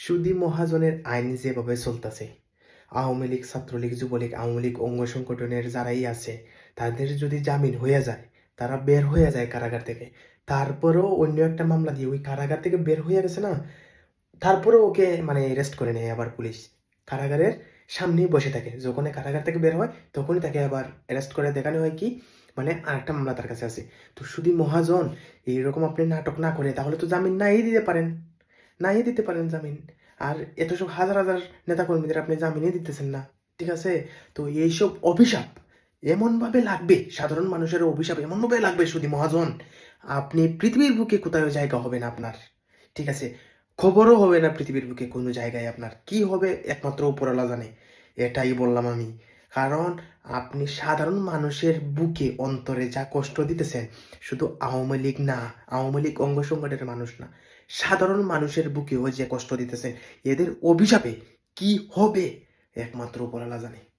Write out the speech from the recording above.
সুদী মহাজনের আইন যেভাবে চলতেছে, আওয়ামী লীগ, ছাত্রলীগ, যুবলীগ, আওয়ামী লীগ, অঙ্গ সংগঠনের যারাই আছে, তাদের যদি জামিন হয়ে যায়, তারা বের হয়ে যায় কারাগার থেকে। তারপরেও অন্য একটা মামলা দিয়ে ওই কারাগার থেকে বের হয়ে গেছে না, তারপরেও ওকে মানে অ্যারেস্ট করে নেয় আবার পুলিশ। কারাগারের সামনেই বসে থাকে। যখন কারাগার থেকে বের হয়, তখনই তাকে আবার অ্যারেস্ট করে। দেখানো হয় কি মানে আরেকটা মামলা তার কাছে আছে। তো শুধু মহাজন এইরকম আপনি নাটক না করে, তাহলে তো জামিন নাই দিতে পারেন। নাই দিতে পারেন জামিন। আর এত সব হাজার হাজার নেতাকর্মীদের আপনি জামিনই দিতেছেন না। ঠিক আছে? তো এইসব অভিশাপ এমনভাবে লাগবে, সাধারণ মানুষের অভিশাপ এমনভাবে লাগবে শুধু মহাজন, আপনি পৃথিবীর বুকে কোথাও জায়গা হবে না আপনার? ঠিক আছে? খবরও হবে না পৃথিবীর বুকে কোনো জায়গায় আপনার। কি হবে একমাত্র উপরওয়ালা জানে। এটাই বললাম আমি। কারণ আপনি সাধারণ মানুষের বুকে, অন্তরে যা কষ্ট দিতেছেন, শুধু আওয়ামী লীগ না, আওয়ামী লীগ অঙ্গ সংগঠনের মানুষ না, সাধারণ মানুষের বুকেও যে কষ্ট দিতেছেন, এদের অভিশাপে কি হবে? একমাত্র উপরালা জানে।